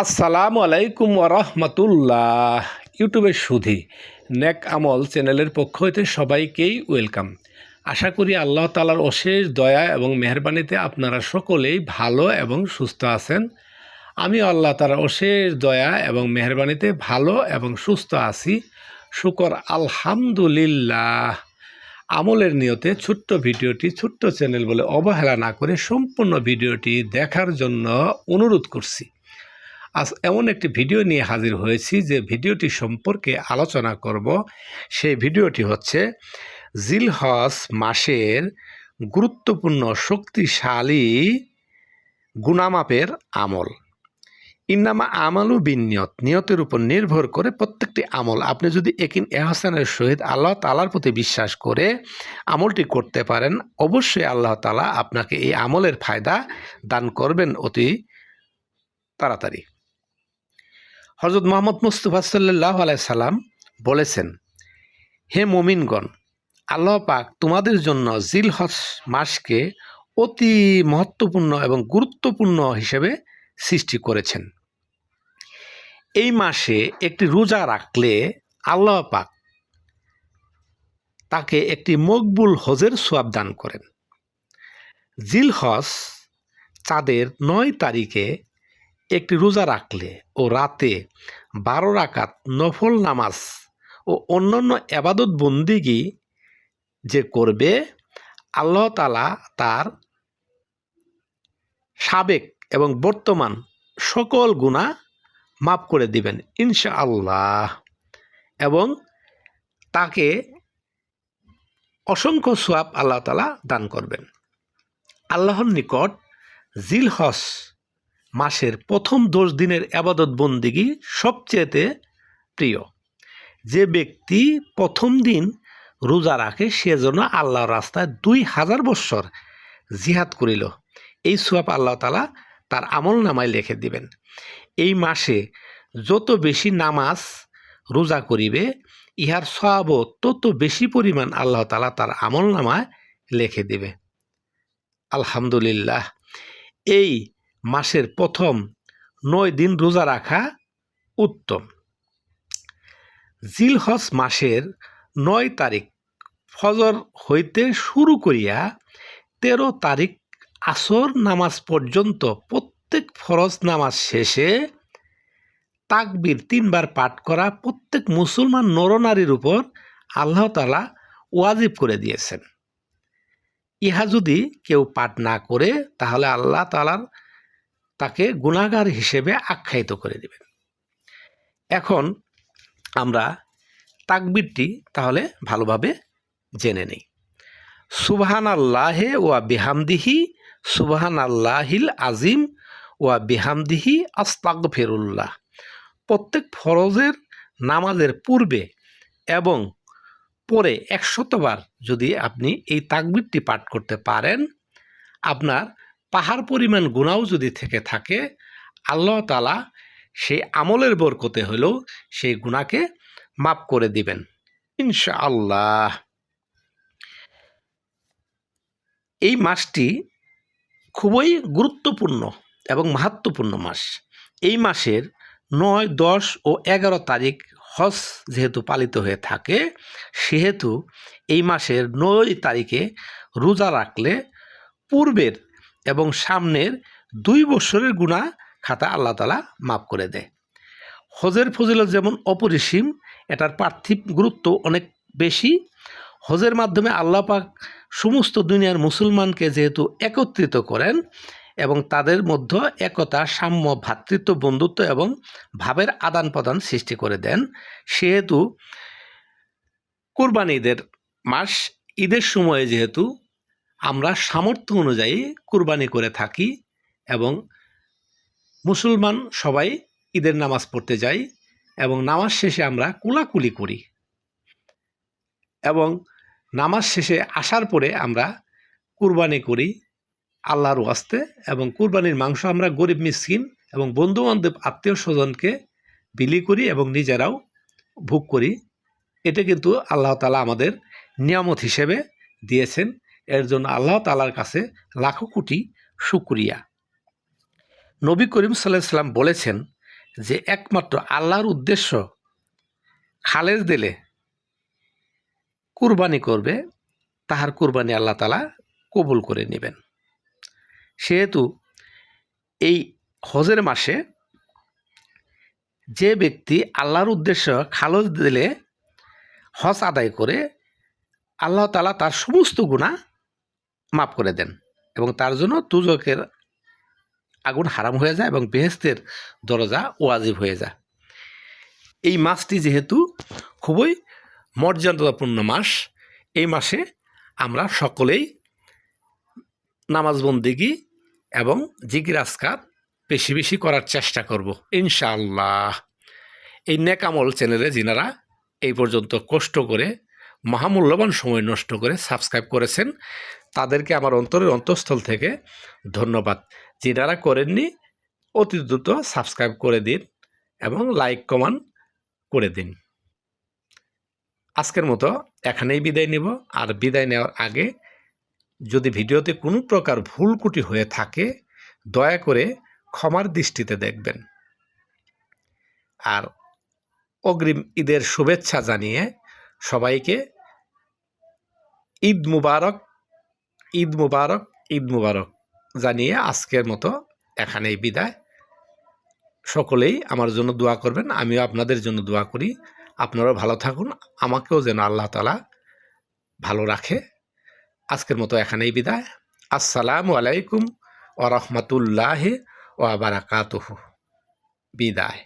আসসালামু আলাইকুম ওরহমতুল্লাহ ইউটিউবের সুধি, নেক আমল চ্যানেলের পক্ষ হইতে সবাইকেই ওয়েলকাম। আশা করি আল্লাহ তালার অশেষ দয়া এবং মেহরবানিতে আপনারা সকলেই ভালো এবং সুস্থ আছেন। আমি আল্লাহ তালার অশেষ দয়া এবং মেহরবানিতে ভালো এবং সুস্থ আছি। শুকর আলহামদুলিল্লাহ। আমলের নিয়তে ছোট্ট ভিডিওটি, ছোট্ট চ্যানেল বলে অবহেলা না করে সম্পূর্ণ ভিডিওটি দেখার জন্য অনুরোধ করছি। আজ এমন একটি ভিডিও নিয়ে হাজির হয়েছি যে ভিডিওটি সম্পর্কে আলোচনা করব। সেই ভিডিওটি হচ্ছে জিলহস মাসের গুরুত্বপূর্ণ শক্তিশালী গুণামাপের আমল। ইন্নামা আমালু বিনিয়ত, নিয়তের উপর নির্ভর করে প্রত্যেকটি আমল। আপনি যদি একিন এহসানের সহিত আল্লাহ তালার প্রতি বিশ্বাস করে আমলটি করতে পারেন, অবশ্যই আল্লাহ তালা আপনাকে এই আমলের ফায়দা দান করবেন অতি তাড়াতাড়ি। হজরত মোহাম্মদ মুস্তফা সাল্লাহ সাল্লাম বলেছেন, হে মমিনগণ, আল্লাহ পাক তোমাদের জন্য জিল হজ মাসকে অতি মহত্বপূর্ণ এবং গুরুত্বপূর্ণ হিসেবে সৃষ্টি করেছেন। এই মাসে একটি রোজা রাখলে আল্লাহ পাক তাকে একটি মকবুল হজের সোয়াব দান করেন। জিল হজ চাঁদের নয় তারিখে একটি রোজা রাখলে ও রাতে বারো রাকাত নফল নামাজ ও অন্যান্য এবাদত বন্দিগি যে করবে, আল্লাহ তালা তার সাবেক এবং বর্তমান সকল গুণা মাফ করে দিবেন ইনশা আল্লাহ এবং তাকে অসংখ্য সোয়াব আল্লাহ তালা দান করবেন। আল্লাহর নিকট জিল হস মাসের প্রথম দশ দিনের আবাদত বন্দিগি সবচেয়েতে প্রিয়। যে ব্যক্তি প্রথম দিন রোজা রাখে, সে যেন আল্লাহর রাস্তায় দুই হাজার বৎসর জিহাদ করিল। এই সোয়াব আল্লাহ তালা তার আমল নামায় লিখে দিবেন। এই মাসে যত বেশি নামাজ রোজা করিবে, ইহার সব তত বেশি পরিমাণ আল্লাহ তালা তার আমল নামায় লিখে দিবে। আলহামদুলিল্লাহ। এই মাসের প্রথম নয় দিন রোজা রাখা উত্তম। জিলহজ মাসের নয় তারিখ ফজর হইতে শুরু করিয়া তেরো তারিখ আসর নামাজ পর্যন্ত প্রত্যেক ফরজ নামাজ শেষে তাকবির তিনবার পাঠ করা প্রত্যেক মুসলমান নরনারীর উপর আল্লাহ তালা ওয়াজিব করে দিয়েছেন। ইহা যদি কেউ পাঠ না করে তাহলে আল্লাহ তালার তাকে গুণাগার হিসেবে আখ্যায়িত করে দেবেন। এখন আমরা তাকবিরটি তাহলে ভালোভাবে জেনে নেই। সুবহান আল্লাহে ওয়া বিহামদিহি সুবহান আল্লাহিল আজিম ওয়া বিহামদিহি আস্তাক ফেরুল্লাহ প্রত্যেক ফরজের নামাজের পূর্বে এবং পরে একশতবার যদি আপনি এই তাকবিরটি পাঠ করতে পারেন, আপনার পাহাড় পরিমাণ গুণাও যদি থেকে থাকে, আল্লাহ তালা সেই আমলের বরকতে হলেও সেই গুণাকে মাপ করে দিবেন। ইনশা আল্লাহ এই মাসটি খুবই গুরুত্বপূর্ণ এবং মাহাত্মপূর্ণ মাস। এই মাসের নয়, দশ ও এগারো তারিখ হজ যেহেতু পালিত হয়ে থাকে, সেহেতু এই মাসের নয় তারিখে রোজা রাখলে পূর্বের এবং সামনের দুই বছরের গুণা খাতা আল্লাহ তালা মাফ করে দেয়। হজের ফজিলত যেমন অপরিসীম, এটার পার্থিব গুরুত্ব অনেক বেশি। হজের মাধ্যমে আল্লাহ পাক সমস্ত দুনিয়ার মুসলমানকে যেহেতু একত্রিত করেন এবং তাদের মধ্যে একতা, সাম্য, ভ্রাতৃত্ব, বন্ধুত্ব এবং ভাবের আদান প্রদান সৃষ্টি করে দেন। সেহেতু কোরবানি ঈদের মাস ঈদের সময়ে যেহেতু আমরা সামর্থ্য অনুযায়ী কুরবানি করে থাকি এবং মুসলমান সবাই ঈদের নামাজ পড়তে যাই এবং নামাজ শেষে আমরা কুলাকুলি করি। এবং নামাজ শেষে আসার পরে আমরা কুরবানি করি আল্লাহর ওয়াস্তে এবং কুরবানির মাংস আমরা গরিব, মিসকিন এবং বন্ধুবান্ধব আত্মীয় স্বজনকে বিলি করি এবং নিজেরাও ভোগ করি। এটা কিন্তু আল্লাহ তালা আমাদের নিয়ামত হিসেবে দিয়েছেন। এর জন্য আল্লাহ তালার কাছে লাখো কোটি শুক্রিয়া। নবী করিম সাল্লাহ সাল্লাম বলেছেন যে একমাত্র আল্লাহর উদ্দেশ্য খালেজ দিলে কুরবানি করবে, তাহার কুরবানি আল্লাহ তালা কবুল করে নেবেন। সেহেতু এই হজের মাসে যে ব্যক্তি আল্লাহর উদ্দেশ্য খালজ দিলে হজ আদায় করে, আল্লাহ তালা তার সমস্ত গুণা মাফ করে দেন। এবং তার জন্য তুজকের আগুন হারাম হয়ে যায় এবং বেহেস্তের দরজা ওয়াজিব হয়ে যায়। এই মাসটি যেহেতু খুবই মর্যাদাপূর্ণ মাস, এই মাসে আমরা সকলেই নামাজ বন্দিগি এবং জিকির আসকার বেশি বেশি করার চেষ্টা করব, ইনশাআল্লাহ। এই নেকামল চ্যানেলে যিনারা এই পর্যন্ত কষ্ট করে, মহামূল্যবান সময় নষ্ট করে সাবস্ক্রাইব করেছেন তাদেরকে আমার অন্তরের অন্তঃস্থল থেকে ধন্যবাদ। যিনারা করেননি, অতি দ্রুত সাবস্ক্রাইব করে দিন এবং লাইক কমান করে দিন। আজকের মতো এখানেই বিদায় নিব। আর বিদায় নেওয়ার আগে যদি ভিডিওতে কোনো প্রকার ভুল ত্রুটি হয়ে থাকে, দয়া করে ক্ষমার দৃষ্টিতে দেখবেন। আর অগ্রিম ঈদের শুভেচ্ছা জানিয়ে সবাইকে ঈদ মুবারক ঈদ মুবারক ঈদ মুবারক জানিয়ে আজকের মতো এখানেই বিদায়। সকলেই আমার জন্য দোয়া করবেন, আমিও আপনাদের জন্য দোয়া করি। আপনারাও ভালো থাকুন, আমাকেও যেন আল্লাহ তালা ভালো রাখে। আজকের মতো এখানেই বিদায়। আসসালামু আলাইকুম ও রহমতুল্লাহ ও বিদায়।